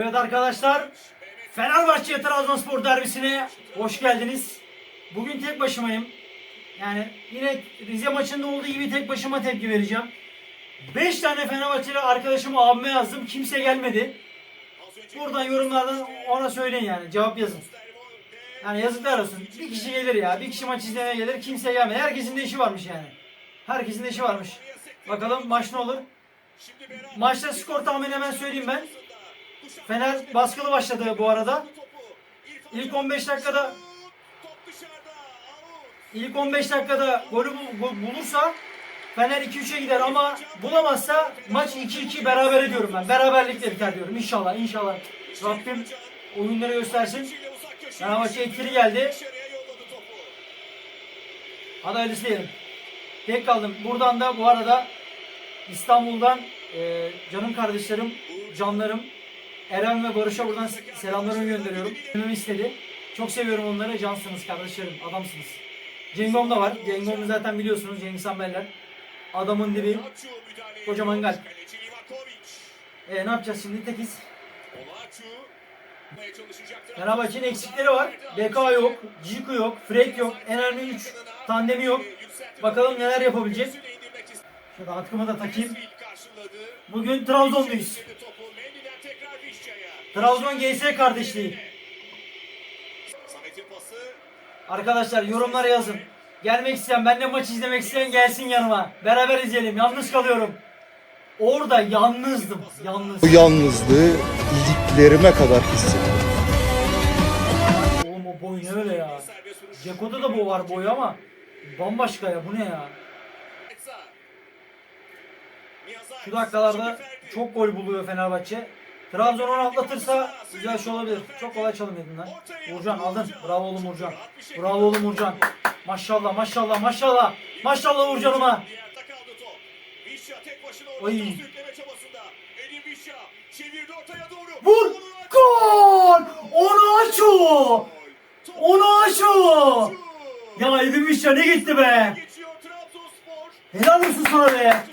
Evet arkadaşlar, Fenerbahçe Trabzonspor derbisine hoş geldiniz. Bugün tek başımayım. Yani yine Rize maçında olduğu gibi tek başıma tepki vereceğim. 5 tane Fenerbahçeli arkadaşımı abime yazdım. Kimse gelmedi. Buradan yorumlardan ona söyleyin yani. Cevap yazın. Yani yazıklar olsun. Bir kişi gelir ya. Bir kişi maç izlemeye gelir. Kimse gelmedi. Herkesin de işi varmış yani. Herkesin de işi varmış. Bakalım maç ne olur. Maçta skor tahmini hemen söyleyeyim ben. Fener baskılı başladı bu arada. İlk 15 dakikada ilk 15 dakikada golü bul- bul- bulursa Fener 2-3'e gider ama bulamazsa maç 2-2 beraber ediyorum ben. Beraberlikle biter diyorum. İnşallah inşallah. Rabbim oyunları göstersin. Fenerbahçe etkili geldi. Hadi hayırlısı. Tek kaldım. Buradan da bu arada İstanbul'dan e, canım kardeşlerim, canlarım Eren ve Barış'a buradan selamlarımı gönderiyorum. Bilmemi istedi. Çok seviyorum onları. Cansınız kardeşlerim. Adamsınız. Cengom da var. Cengom'u zaten biliyorsunuz. Cengiz Amberler. Adamın dibi. Kocaman kalp. E, ne yapacağız şimdi? Tekiz. Fenerbahçe'nin eksikleri var. BK yok. Ciku yok. Fred yok. Enerji 3 tandemi yok. Bakalım neler yapabilecek. Şöyle atkımı da takayım. Bugün Trabzonluyuz. Trabzon GS kardeşliği. Arkadaşlar yorumlara yazın. Gelmek isteyen, benimle maç izlemek isteyen gelsin yanıma. Beraber izleyelim. Yalnız kalıyorum. Orada yalnızdım. Yalnız. Bu yalnızlığı iliklerime kadar hissettim. Oğlum o boy ne öyle ya? Ceko'da da bu var boy ama bambaşka ya. Bu ne ya? Şu dakikalarda çok gol buluyor Fenerbahçe. Trabzon onu atlatırsa güzel şey olabilir. Çok kolay çalım yedin lan. Uğurcan aldın. Bravo oğlum Uğurcan. Bravo oğlum Uğurcan. Maşallah maşallah maşallah. Maşallah Uğurcan'ıma. Oy. Vur. Gol. Onu aç o. Onu aç o. Ya Edin Mişya ne gitti be. Helal olsun sana be.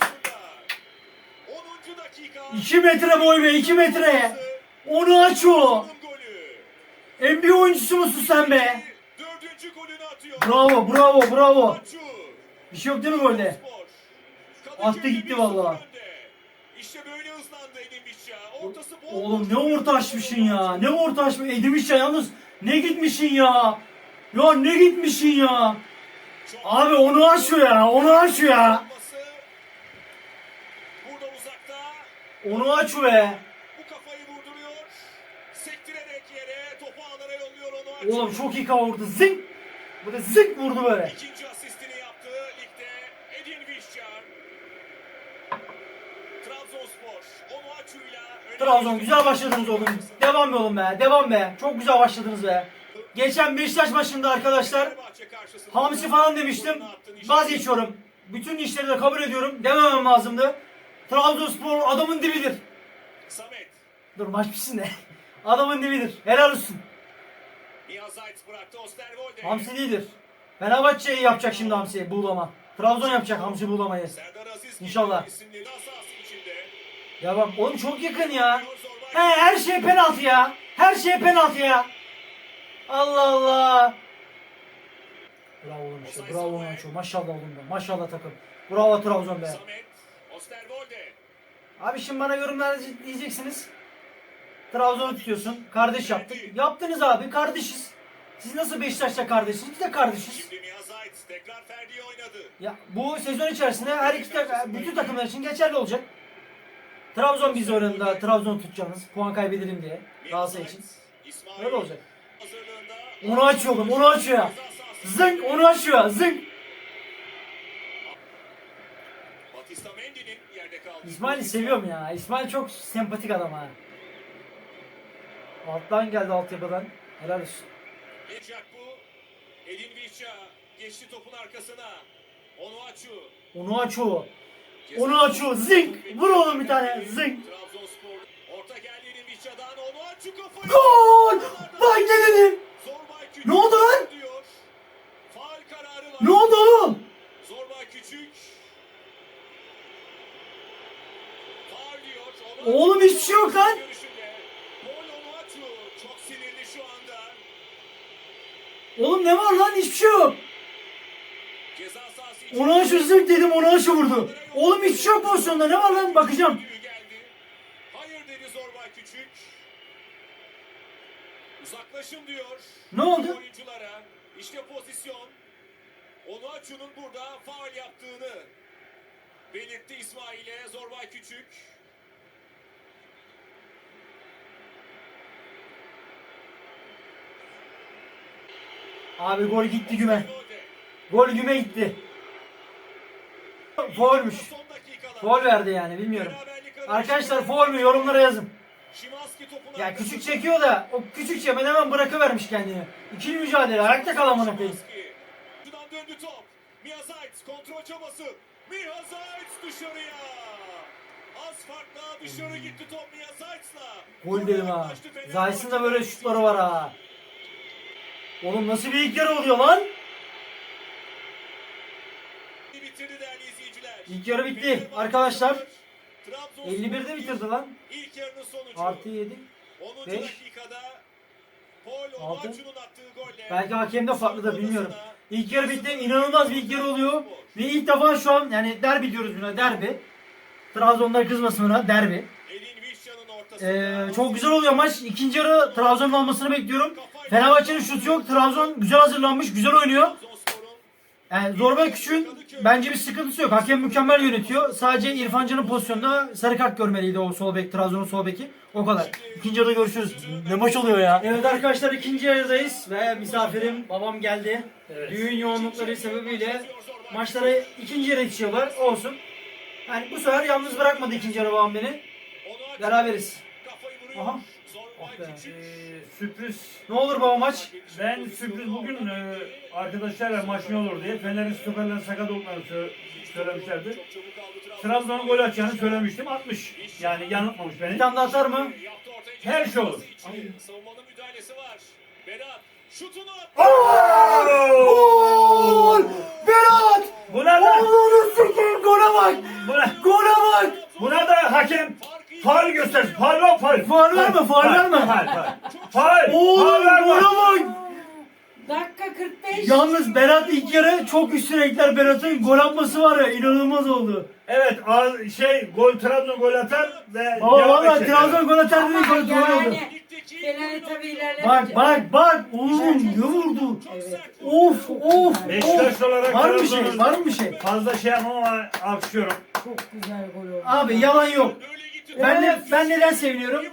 2 metre boy be 2 metre. Onu aç o. NBA oyuncusu musun sen be? Bravo bravo bravo. Bir şey yok değil mi golde? Attı gitti. İşte böyle hızlandı. Ortası bol. Oğlum ne orta açmışsın ya. Ne orta açmış. Edmiş ya yalnız. Ne gitmişsin ya. Ya ne gitmişsin ya. Abi onu aç ya. Onu aç ya. Onu aç be. Bu kafayı vurduruyor. Sektirerek yere topu ağlara yolluyor onu Açu. Oğlum çok iyi kavurdu. Zing. Böyle zing vurdu böyle. İkinci asistini yaptı ligde Edin Vişçar. Trabzonspor onu Açu'yla öne Trabzon güzel başladınız oğlum. Devam be oğlum be. Devam be. Çok güzel başladınız be. Geçen Beşiktaş maçında arkadaşlar Hamsi falan demiştim. Vazgeçiyorum. Bütün işleri de kabul ediyorum. Dememem lazımdı. Trabzonspor adamın dibidir. Samet. Dur maç bitsin de. Adamın dibidir. Helal olsun. Bıraktı Osterwolde. Hamsi değildir. Fenerbahçe'yi yapacak şimdi Hamsi buğulama. Trabzon yapacak Hamsi buğulamayı. Serdar Aziz İnşallah. isimleri asası içinde. Ya bak oğlum çok yakın ya. He her şey penaltı ya. Her şey penaltı ya. Allah Allah. Bravo oğlum işte. Bravo oğlum şu. Maşallah oğlum be. Maşallah takım. Bravo Trabzon be. Samet. Osterwolde. Abi şimdi bana yorumlarda diyeceksiniz. Trabzon'u tutuyorsun. Kardeş yaptık. Yaptınız abi. Kardeşiz. Siz nasıl Beşiktaş'ta kardeşsiniz? Biz de kardeşiz. Şimdi tekrar oynadı. Ya bu sezon içerisinde her iki tak- bütün takımlar için geçerli olacak. Trabzon biz oynadığında Trabzon tutacağınız. Puan kaybedelim diye. Galatasaray için. Öyle olacak. Onu açıyor oğlum. Onu açıyor. Sahası. Zınk onu açıyor. Zınk. Yerde kaldı. İsmail'i seviyorum ya. İsmail çok sempatik adam ha. Alttan geldi altyapıdan. Helal olsun. Ecak bu. Edin Vişça geçti topun arkasına. Onu açu. Onu açıyor. Onu açıyor. Zınk. Vur oğlum bir tane. Zınk. Trabzonspor. Orta geldi Edin Vişça'dan. Onu açu kafayı. Gol! Zorbay Küçük. Ne oldu lan? Ne oldu oğlum? Zorbay Küçük. Faal diyor. Onu Oğlum hiçbir şey yok lan. Oğlum ne var lan hiçbir şey yok. Ona şu zırt dedim ona şu vurdu. Oğlum hiçbir şey yok pozisyonda ne var lan bakacağım. Hayır dedi Zorbay Küçük. Uzaklaşın diyor. Ne oldu? Oyunculara. İşte pozisyon. Onuachu'nun burada faul yaptığını belirtti İsmail'e Zorbay Küçük. Abi gol gitti güme. Gol güme gitti. Dakikalar. Foul verdi yani bilmiyorum. Arkadaşlar foul mü yorumlara yazın. Ya küçük çekiyor da o küçük çekmeden hemen bırakıvermiş kendini. İkili mücadele ayakta kal amına koyayım. Döndü top. Mia Zayt kontrol çabası. Mia Zayt dışarıya. Az farkla dışarı gitti top Mia Zayt'la. Gol dedim ha. Zayt'ın da böyle şutları var ha. Oğlum nasıl bir ilk yarı oluyor lan? Bitirdi değerli izleyiciler. İlk yarı bitti arkadaşlar. Trabzonspor 51'de bitirdi lan. İlk yarının sonucu. Artı 7. 10. beş. dakikada Paul. Onuachu'nun attığı golle. Belki hakem de farklıdır bilmiyorum. İlk yarı bitti. İnanılmaz bir ilk yarı oluyor. Ve ilk defa şu an yani derbi diyoruz buna derbi. Trabzonlar kızmasın buna derbi. Ee, çok güzel oluyor maç. İkinci yarı Trabzon'un almasını bekliyorum. Fenerbahçe'nin şutu yok. Trabzon güzel hazırlanmış, güzel oynuyor. Yani Zorba Küçük'ün bence bir sıkıntısı yok. Hakem mükemmel yönetiyor. Sadece İrfan Can'ın pozisyonunda sarı kart görmeliydi o sol bek, Trabzon'un sol beki. O kadar. İkinci yarıda görüşürüz. Ne maç oluyor ya. Evet arkadaşlar ikinci yarıdayız ve misafirim babam geldi. Düğün yoğunlukları sebebiyle maçlara ikinci yarı yetişiyorlar. Olsun. Yani bu sefer yalnız bırakmadı ikinci yarı babam beni. Beraberiz. Aha. Be. Ee, sürpriz. Ne olur baba maç? Ben sürpriz bugün e, arkadaşlarla maç ne olur diye Fener'in stoperlerin sakat olduklarını sö- söylemişlerdi. Trabzon'un gol atacağını söylemiştim. 60. Yani yanıltmamış Bir beni. tane daha atar mı? Her şey olur. Savunmanın müdahalesi var. Berat şutunu attı. Gol! Berat! Bu ne lan? Allah'ını sikeyim gole bak! Bu ne? Gole bak! Buna da hakem faul göster. Faul var faul. Faul var mı? Faul var mı? Faul faul. Faul. Oğlum Faul var bak! Dakika 45. Yalnız Berat ilk yarı çok üstün renkler Berat'ın gol atması var ya inanılmaz oldu. Evet ağ- şey gol Trabzon gol atar ve Baba devam valla edecek. Trabzon gol atar dedi gol gol oldu. yani tabii. Bak bak bak oğlum ne vurdu? Evet. Of of Beşiktaş of. olarak Var mı bir şey? Trabzon'un- Var mı bir şey? Fazla şey yapmam ama alkışlıyorum. Çok güzel gol oldu. Abi yalan yok. Ben de ben neden seviniyorum?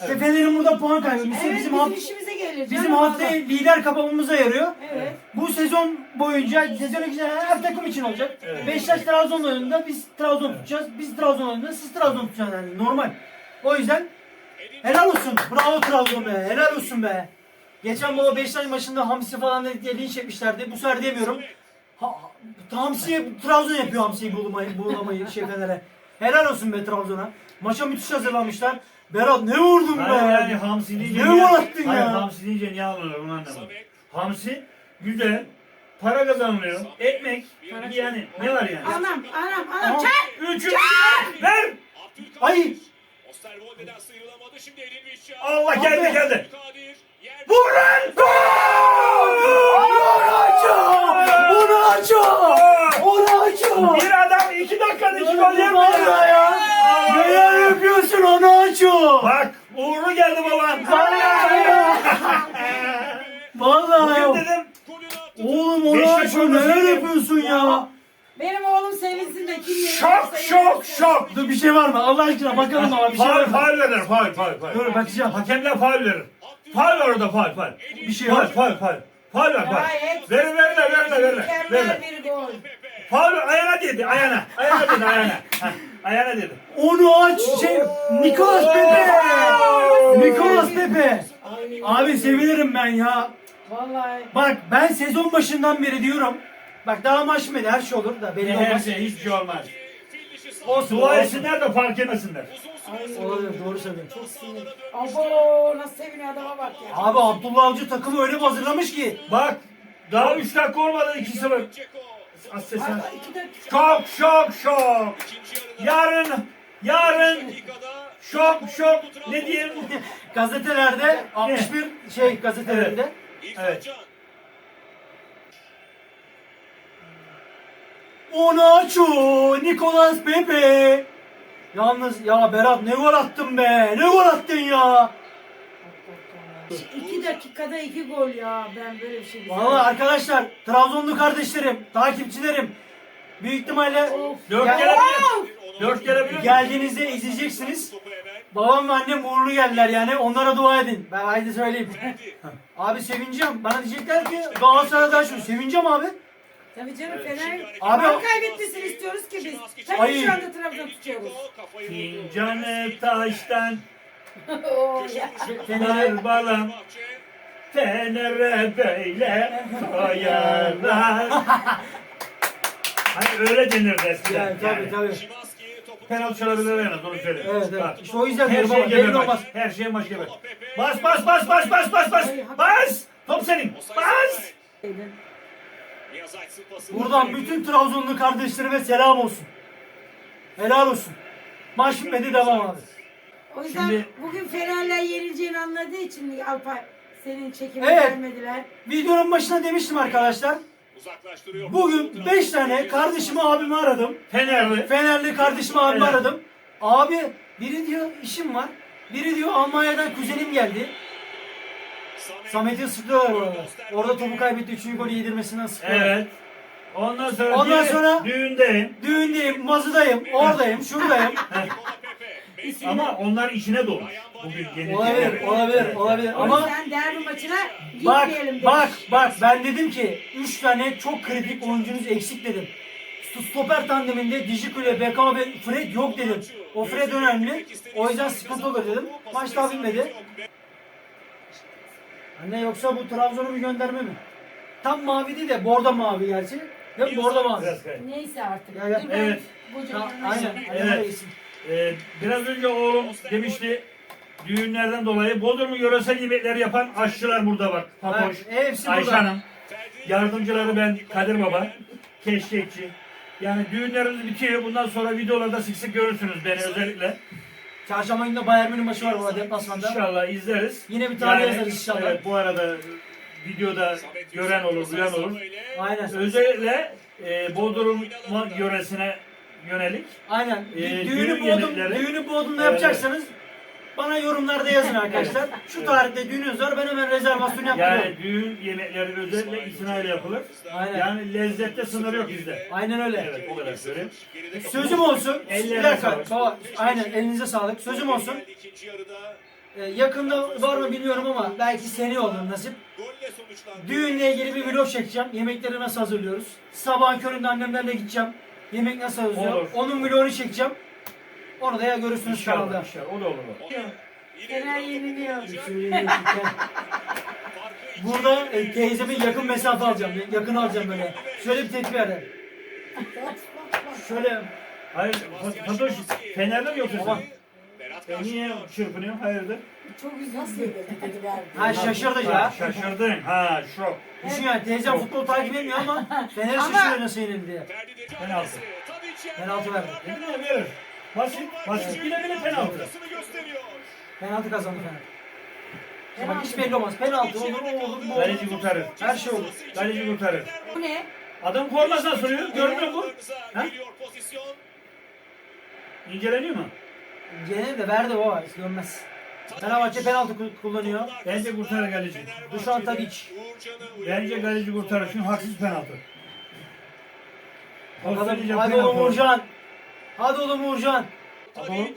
İşte Fener'in burada puan kaybetmesi Evet bizim bizim, haft işimize gelir. bizim canım haftayı lider kapamamıza yarıyor. Evet. Bu sezon boyunca sezon içinde her takım için olacak. Evet. Beşiktaş Trabzon oyununda biz Trabzon tutacağız. Biz Trabzon oyununda siz Trabzon tutacaksınız yani normal. O yüzden helal olsun. Bravo Trabzon be. Helal olsun be. Geçen baba Beşiktaş maçında Hamsi falan dedik diye linç etmişlerdi. Bu sefer demiyorum. Ha, ha- Hamsi'ye Trabzon yapıyor Hamsi'yi bulamayı, bulamayı şey Fener'e. Helal olsun be Trabzon'a. Maça müthiş hazırlanmışlar. Berat ne vurdun be? Hayır yani hamsi deyince Ne niye- gol attın Hayır, ya? hamsi deyince niye alınır onu anlamadım. Hamsi güzel. Para kazanılıyor. Ekmek. Yani ne var yani? Anam anam anam çak. Üçü ver. Abdülkadir. Ay. Osterwolde'den sıyrılamadı. Şimdi Elin Vişcan. Allah geldi geldi. Abdülkadir. Yerde. Vur lan! Onu açıyor! Onu açıyor! Bir adam iki dakikada iki gol yapıyor. ya! Neler yapıyorsun onu açıyor! Bak uğurlu geldi baban. Vallahi ya! Vallahi Bugün ya! dedim. Oğlum Beşiktaş olmasın neler yapıyorsun ya? Benim oğlum sevinsin de kim şok şok şok. Dur bir şey var mı? Allah aşkına bakalım ama bir şey var Faul mı? faul verir faul faul faul. Dur bakacağım. Hakemler faul verir. Faul var orada faul faul. Bir şey Faul var. faul faul. Faul ver faul. Gayet Verin verin verin verin verin. mükemmel bir gol. Faul ayağına dedi ayağına. Ayağına dedi ayağına. Heh, Ayağına dedi. Onu aç şey Nikolas Pepe! Nikolas Pepe! Abi sevinirim ben ya. Vallahi. Bak ben sezon başından beri diyorum. Bak daha maç mıydı her şey olur da belli Ne her olmaz. şey hiçbir şey olmaz. Olsun Dua etsinler de fark süre Olabilir doğru söylüyorsun. Abo nasıl seviniyor adama bak ya. Abi Abdullah Avcı takımı öyle bir hazırlamış ki. Bak daha 3 dakika olmadı 2-0. Ceko. Az ses iki dakika. Şok şok şok. Yarın yarın şok şok ne diyeyim? gazetelerde 61 şey gazetelerinde. Evet. Can. Onaçu, Nicolas Pepe. Yalnız ya Berat ne gol attın be? Ne gol attın ya? İki dakikada iki gol ya. Ben böyle bir şey Vallahi arkadaşlar Trabzonlu kardeşlerim, takipçilerim büyük ihtimalle. Dört Ya- kere. Dört kere bilir. geldiğinizde izleyeceksiniz. Babam ve annem uğurlu geldiler yani onlara dua edin. Ben haydi söyleyeyim. abi sevineceğim. Bana diyecekler ki Galatasaray'dan şu. Sevineceğim abi. Tabii canım Fener. Abi- Abi kaybetmesini istiyoruz ki biz. Tabii Ay. şu anda Trabzon tutuyoruz. Fincanı taştan Oo, ya. Fener'e balam Fener'e böyle koyarlar. Hani öyle denirdi eskiden. yani, tabii tabii. Penaltı çalabilirler en az onu söyleyeyim. Evet evet. İşte o yüzden Her diyorum şey ama gebe belli maç. olmaz. Her şey maç gebe. Bas bas bas bas bas bas bas. Bas. Top senin. Bas. Buradan bütün Trabzonlu kardeşlerime selam olsun. Helal olsun. Maç bitmedi devam abi. O yüzden Şimdi- bugün Fenerler yenileceğini anladığı için Alpay senin çekime Evet. gelmediler. Videonun başına demiştim arkadaşlar. Uzaklaştırıyor. Bugün 5 tane kardeşimi abimi aradım. Fenerli. Fenerli kardeşimi abimi Evet. aradım. Abi biri diyor işim var. Biri diyor Almanya'dan kuzenim geldi. Samet'i sıkıyorlar orada. Orada topu kaybetti. Üçüncü golü yedirmesinden sıkıyorlar. Evet. Ondan sonra, Ondan sonra- düğündeyim. Düğündeyim, mazıdayım, oradayım, şuradayım. Ama onlar içine dolmuş. Bugün yeni olabilir, olabilir, olabilir. Ama yüzden derbi maçına bak, gitmeyelim demiş. bak, bak ben dedim ki 3 tane çok kritik oyuncunuz eksik dedim. Stoper tandeminde Dijikul ile BK ve Fred yok dedim. O Fred önemli. O yüzden sıkıntı olur dedim. Maç daha bitmedi. Anne yoksa bu Trabzon'u bir gönderme mi? Tam mavi değil de bordo mavi gerçi. Yok bordo mavi. Biraz kay- Neyse artık. Ya, ya, Dur ben evet. canlı- aynen. Evet. Ee, biraz önce oğlum demişti düğünlerden dolayı Bodrum'u yöresel yemekler yapan aşçılar burada bak. Fatoş, Ha, hepsi Ayşe burada. Hanım, yardımcıları ben Kadir Baba, keşkekçi. Yani düğünlerimiz bitiyor. Bundan sonra videolarda sık sık görürsünüz beni özellikle. Çarşamba günü de Bayern Münih maçı var bu arada deplasmanda. İnşallah izleriz. Yine bir tarih yazarız inşallah. Evet, bu arada videoda gören olur, duyan olur. Aynen. Özellikle e, Bodrum yöresine yönelik Aynen. Ee, düğünü düğün Bodrum, yemekleri. düğünü Bodrum'da Evet. yapacaksanız bana yorumlarda yazın arkadaşlar. Şu tarihte düğününüz var ben hemen rezervasyon yaptırıyorum. yani düğün yemekleri özellikle itinayla yapılır. Aynen. Yani lezzette sınır yok bizde. Aynen öyle. Evet o kadar söyleyeyim. Sözüm olsun. Ellerine dakika. sağlık. Baba, aynen elinize sağlık. Sözüm olsun. Ee, yakında var mı bilmiyorum ama belki seneye olur nasip. Düğünle ilgili bir vlog çekeceğim. Yemekleri nasıl hazırlıyoruz. Sabahın köründe annemlerle gideceğim. Yemek nasıl hazırlıyor. Olur. Onun vlogunu çekeceğim. Onu da ya görürsünüz İnşallah, kanalda. inşallah. O da olur. Fener yeniliyor. Söyleyeyim, Burada e, teyzemin yakın mesafe alacağım. Yakın alacağım böyle. Şöyle bir tepki ver. Şöyle Hayır, Fa- Fatoş, Fenerli mi yoksa Baba. sen? Berat E, niye çırpınıyorsun? Hayırdır? Çok üzüldüm. ha şaşırdı Ha, ya. şaşırdın. Ha, şok. Düşün yani teyzem futbol takip etmiyor ama Fener şaşırıyor nasıl yenildi diye. Penaltı. Penaltı verdi. Ya verir. Basit, basit. Bile bile penaltı. Penaltı kazandı Fener. Bak hiç belli olmaz. Penaltı olur mu olur mu olur. Kaleci kurtarır. Her şey olur. Kaleci kurtarır. Bu ne? Adam formasına soruyor. Görmüyor musun? Ha? Geliyor pozisyon. İnceleniyor mu? Gene de verdi o. Hiç dönmez. Fenerbahçe penaltı ku- kullanıyor. Bence kurtarır kaleci. Dušan. Uğurcan'ı Bence kaleci kurtarır. Çünkü haksız penaltı. Bakalım. Hadi penaltı oğlum. Uğurcan. Hadi oğlum Uğurcan. Tadic.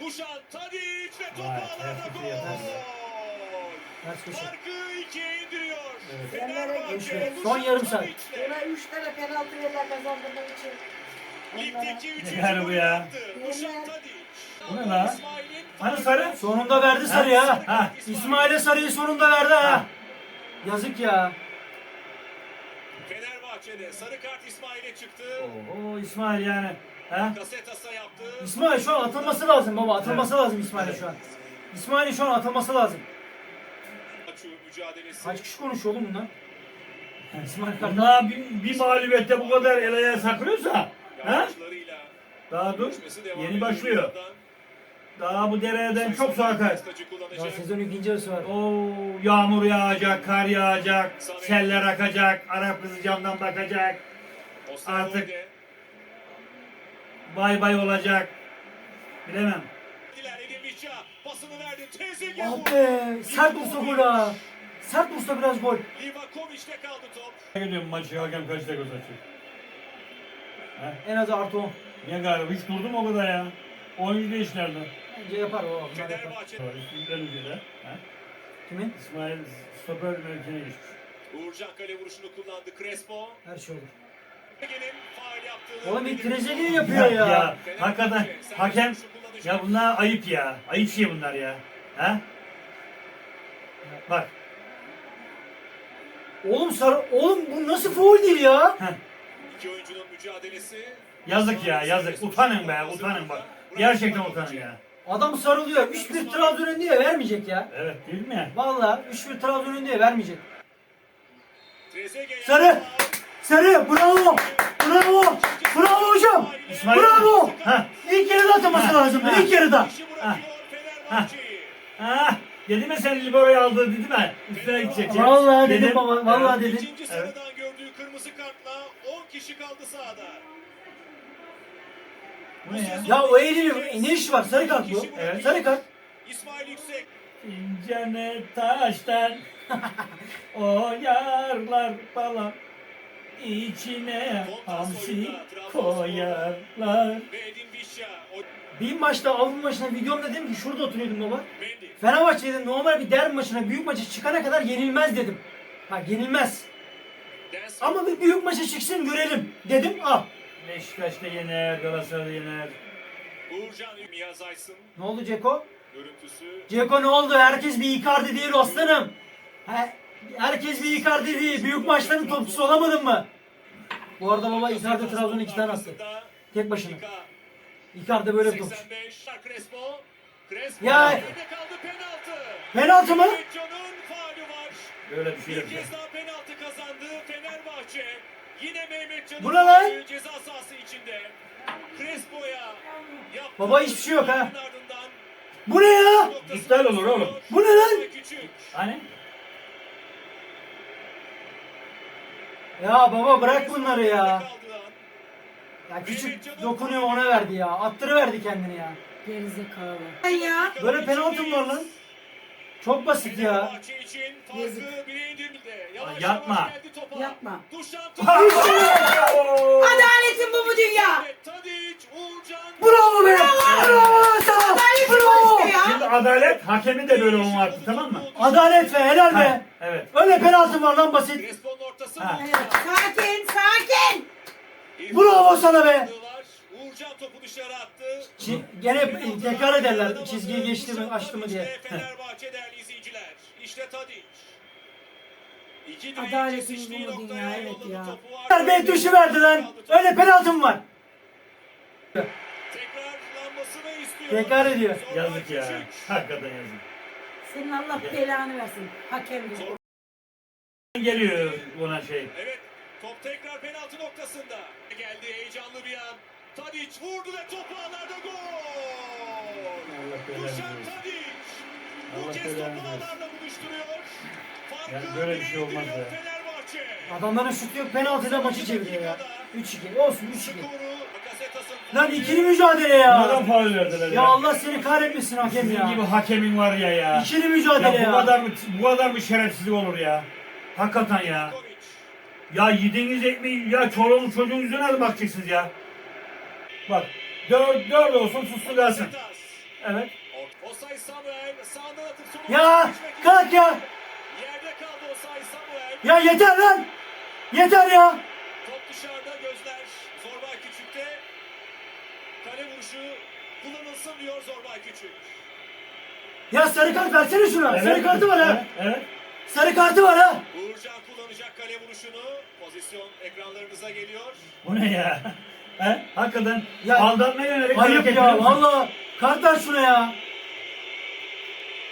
Duşan Tadic ve top ağlarda gol. Farkı ikiye indiriyor. Fener'e Fenerbahçe, Son yarım saat. Buna 3 tane penaltı verirler kazandırmak için. Ligdeki üçüncü Yani bu golü ya. Dušan Tadic. Bu ne lan? Hani sarı? Sonunda verdi sarıyı ha. Ha. İsmail'e sarıyı sonunda verdi ha. Yazık ya. Fenerbahçe'de sarı kart İsmail'e çıktı. Oo İsmail yani. Ha? Kasetasa yaptı. İsmail şu an atılması lazım baba. Atılması lazım İsmail'e şu an. İsmail'in şu an atılması lazım. Mücadelesi. Kaç kişi konuşuyor oğlum bunlar? İsmail kardeşim. Bunlar bir, bir mağlubiyette bu kadar el ayağa saklıyorsa ha? Daha dur. Yeni başlıyor. Daha bu dereden çok su akar. Kullanacak. sezon ikinci yarısı var. Oo, yağmur yağacak, kar yağacak, seller akacak, Arap kızı camdan bakacak, artık- bay bay olacak. Bilemem. Trezeguet Ah be. Sert vursa gol ha. Sert vursa biraz gol. Livakovic'te kaldı top. Ne diyorum maçı hakem kaç dakika saçıyor? En az artı 10. Niye galiba hiç durdu mu o kadar ya? Oyuncu değişlerdi. Bence yapar o. Fenerbahçe. Üstünden üzere. Kimin? İsmail stoper geçmiş. Uğurcan kale vuruşunu kullandı. Crespo. Her şey olur. Oğlum bir. Trezeguet yapıyor ya. ya hakikaten hakem ya bunlar ayıp ya. Ayıp şey bunlar ya. Ha? Bak. Oğlum sarı... Oğlum bu nasıl foul değil ya? Heh. İki oyuncunun mücadelesi. Yazık ya yazık. Utanın be utanın bak. Gerçekten utanın ya. Adam sarılıyor. 3-1 Trabzon önünde ya vermeyecek ya. Evet değil mi? Valla 3-1 Trabzon önünde ya vermeyecek. Sarı! Sarı bravo! Bravo! Bravo hocam! İsmail- Bravo! Ha. İlk yarıda ataması Ha. lazım. Ha. İlk yarıda. Bırakıyor Fenerbahçe'yi. Ah, dedim ya sen Libero'yu aldı dedim mi? Üstüne gidecek. Vallahi dedim baba. Vallahi dedim. İkinci sarıdan gördüğü kırmızı kartla 10 kişi kaldı sahada. Bu ne ya? Ya o Eylül'ün ne işi var? Sarı kart bu. Evet. Sarı kart. İsmail Yüksek. İncene taştan o yarlar bala içine hamsi koyarlar. Bir maçta Avrupa maçında videomda dedim ki şurada oturuyordum baba. Fenerbahçe dedim normal bir derbi maçına büyük maça çıkana kadar yenilmez dedim. Ha yenilmez. Ama bir büyük maça çıksın görelim dedim. Al. Beşiktaş'ta yener, Galatasaray'da yener. Uğurcan Miyaz Aysın. Ne oldu Ceko? Görüntüsü. Ceko ne oldu? Herkes bir Icardi değil aslanım. He, herkes bir Icardi değil. Büyük maçların topçusu olamadın mı? Bu arada baba Icardi Trabzon'a iki tane attı. Tek başına. Icardi böyle bir topçu. 85. Crespo. Crespo. Ya- kaldı penaltı. Penaltı mı? Mehmetcan'ın faulü var. Böyle bir şey Bir yok. kez daha penaltı. Yine Mehmetcan'ın Bu ne lan? ceza sahası içinde. Crespo'ya yaptığı Baba hiçbir şey yok ha. ardından Bu ne ya? noktasını İptal olur oğlum. Bu ne lan? Küçük. Hani? Ya baba bırak bunları ya. Kaldıran Ya küçük dokunuyor ona verdi ya. Attırıverdi kendini ya. Gerizekalı. Sen ya. Böyle penaltı mı var lan? Çok basit ya. Yapma. Yapma. Adaletin bu mu dünya? Bravo be! Bravo sana! Bravo! Şimdi adalet hakemi de böyle attı tamam mı? Adalet ve helal be! evet. Öyle penaltı var lan basit. Evet, sakin, sakin. Bravo sana be! Uğurcan topu dışarı attı. Çi- gene tekrar ederler çizgiyi geçti mi açtı mı diye. Fenerbahçe değerli izleyiciler. İşte Tadic. İki direğin Adaletin kesiştiği bu mu noktaya dünya? Evet ya. topu. Ver be tuşu verdi lan. Öyle penaltı mı var? Tekrarlanmasını istiyor. Tekrar ediyor. Yazık ya. Hakikaten yazık. Senin Allah belanı versin. Hakem bu. Geliyor buna şey. Evet. Top tekrar penaltı noktasında. Geldi heyecanlı bir an. Tadic vurdu ve topu ağlarda gol. Dušan. Tadic. Bu Allah kez topu ağlarla buluşturuyor. Farkı Yani böyle bir şey olmaz ya. Fenerbahçe. Adamların şutu yok penaltıyla maçı çeviriyor ya. 3-2 olsun 3-2. Skoru Bakasetas'ın Lan ikili mücadele Neden ya. faul verdiler ya? Ya Allah seni kahretmesin hakem Sizin gibi ya. hakemin var ya ya. İkili mücadele Ya bu kadar ya. mı bu kadar mı şerefsizlik olur ya? Hakikaten ya. Ya yediğiniz ekmeği ya çoluğun çocuğun yüzüne de bakacaksınız ya. Bak dört, dört olsun kalsın. Bakasetas. Evet. Osay Samuel sağdan atıp sola Ya kalk ya. Yerde kaldı Osay Samuel. Ya yeter lan. Yeter ya. Top dışarıda gözler Zorbay Küçük'te. Kale vuruşu kullanılsın diyor Zorbay Küçük. Ya sarı kart versene şuna. Sarı Evet. kartı var ha. Evet. Sarı kartı var ha. Uğurcan kullanacak kale vuruşunu. Pozisyon ekranlarınıza geliyor. Bu ne ya? He? Hakikaten Ya- aldatmaya yönelik Ayıp ya valla. Kart ver şuna ya.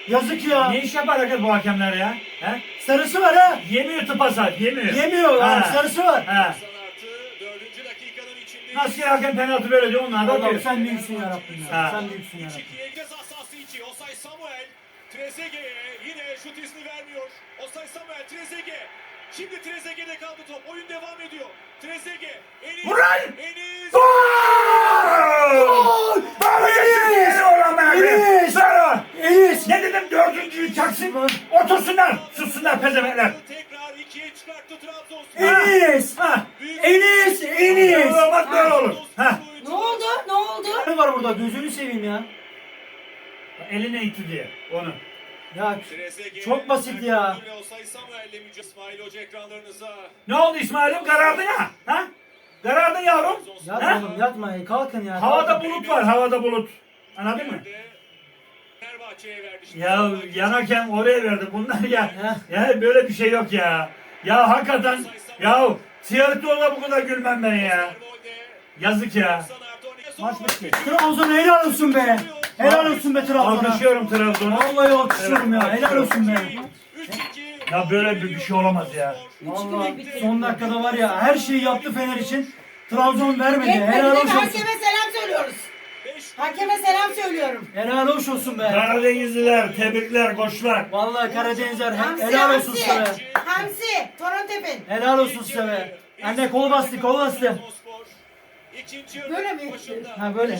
Yazık ya. Ne iş yapar hakikaten bu hakemler ya? He? Sarısı var ha. Yemiyor tıpa saat, yemiyor. Yemiyor Ha. ya. Sarısı var. Ha. 90 artı 4. dakikanın içinde Nasıl hakem penaltı böyle diyor onlar da Allah'ım diyor. sen büyüksün ya Rabbim ya. Ha. Sen büyüksün ya Rabbim. 3-2'ye ceza sahası içi. Osay Samuel. Trezeguet'e yine şut izni vermiyor. Osay Samuel Trezeguet. Şimdi Trezeguet'de kaldı top. Oyun devam ediyor. Trezeguet. Enis. Vur lan! Enis. Gol! Enis! Böyle. Enis! Ne dedim dördüncüyü çaksın. Otursunlar. Sussunlar pezemekler. Tekrar ikiye çıkarttı Trabzonspor. Enis! Ha. Enis! Enis! Olmaz böyle olur. Ha. Ne oldu? Ne oldu? Ne var burada gözünü seveyim ya. Eline itti diye onu. Ya. Çok basit ya. Ne oldu İsmail'im karardın ya? Ha? Karardın yavrum. yatma Ha? oğlum yatma kalkın ya. Havada bulut var havada bulut. Anladın mı? Ya yanarken oraya verdi bunlar ya. Ya böyle bir şey yok ya. Ya hakikaten ya tiyatroda bu kadar gülmem ben ya. Yazık ya. Maç bitti. Trabzon helal olsun be. Helal olsun be Trabzon'a. Alkışlıyorum Trabzon'u. Vallahi alkışlıyorum ya. Helal olsun be. 3-2. Ya böyle bir- bir şey olamaz ya. Vallahi son dakikada var ya her şeyi yaptı Fener için. Trabzon vermedi. Yetmedi Helal hoş olsun. Hakeme selam söylüyoruz. Hakeme selam söylüyorum. Helal hoş olsun be. Karadenizliler, tebrikler, koçlar. Vallahi Karadenizler he- Hamsi helal olsun Hamsi. size be. Hamsi. Torontepin. Helal olsun size be. Anne kol bastı kol bastı. Böyle mi? başında. Ha, böyle.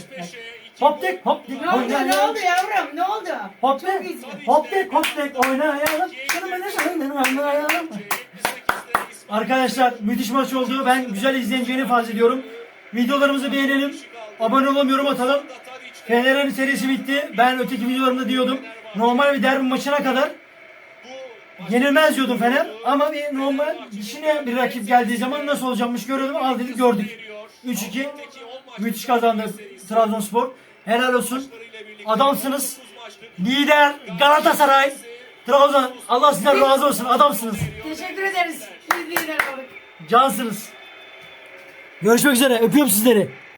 Hop tek hop tek Ne oldu? Ne ya. oldu yavrum? Ne oldu? Hop tek hop tek hop tek oynayalım. Şunu bana şunu oynayalım. Arkadaşlar müthiş maç oldu. Ben güzel izleneceğini farz ediyorum. Videolarımızı beğenelim. Abone olalım, yorum atalım. Fener'in serisi bitti. Ben öteki videolarımda diyordum. Normal bir derbi maçına kadar yenilmez diyordum Fener. Ama bir normal dişine bir rakip geldiği zaman nasıl olacakmış görüyordum. Al dedik gördük. 3-2 müthiş kazandı Trabzonspor. Helal olsun. Adamsınız. Lider Galatasaray. Trabzon. Allah sizden razı olsun. Adamsınız. Teşekkür ederiz. Biz lider olduk. Cansınız. Görüşmek üzere. Öpüyorum sizleri.